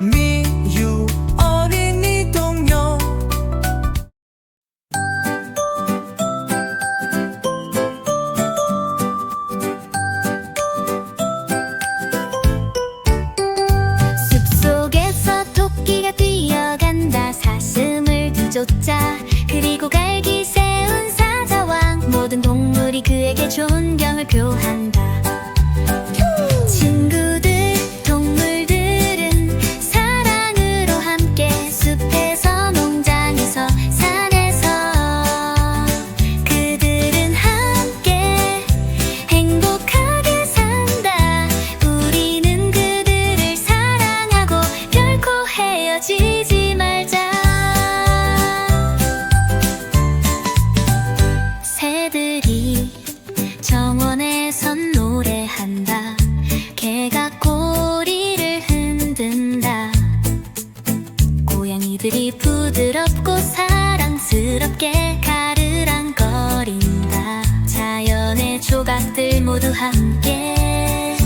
미유 어린이 동요. 숲속에서 토끼가 뛰어간다. 사슴을 뒤쫓아. 그리고 갈기 세운 사자왕. 모든 동물이 그에게 존경을 표한다 부드럽고 사랑스럽게 가르랑거린다. 자연의 조각들 모두 함께.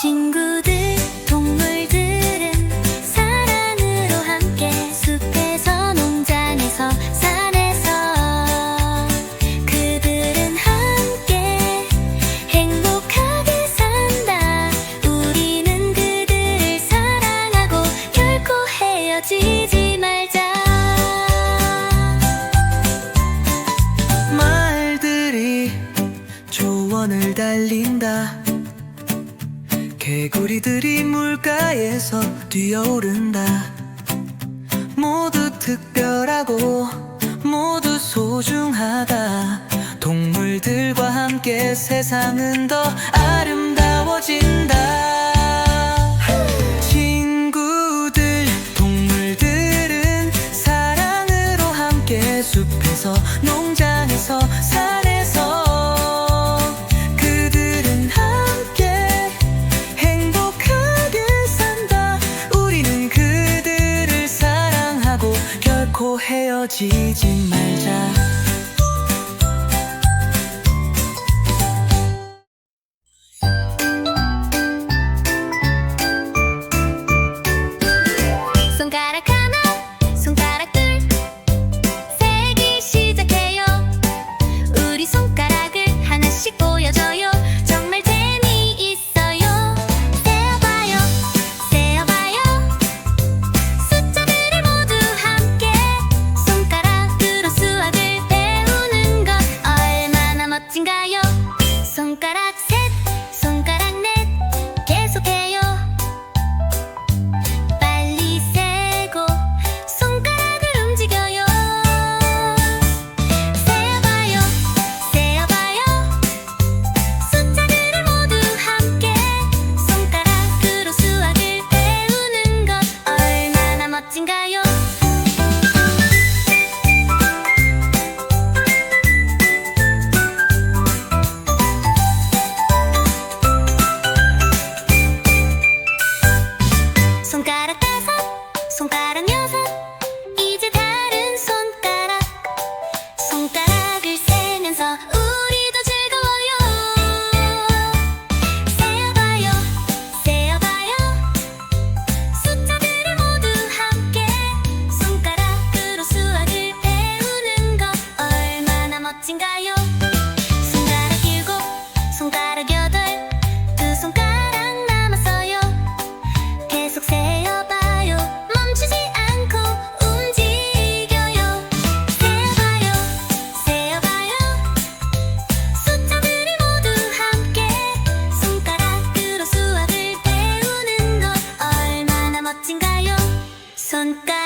친구들 동물들은 사랑으로 함께 숲에서 농장에서 산에서 그들은 함께 행복하게 산다. 우리는 그들을 사랑하고 결코 헤어지 조원을 달린다. 개구리들이 물가에서 뛰어오른다. 모두 특별하고 모두 소중하다. 동물들과 함께 세상은 더 헤어지지 말자 손가락 여덟, 두 손가락 남았어요. 계속 세어봐요. 멈추지 않고 움직여요. 세어봐요 세어봐요. 숫자들이 모두 함께 손가락으로 수학을 배우는 것 얼마나 멋진가요? 손가락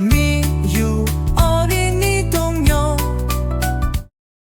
me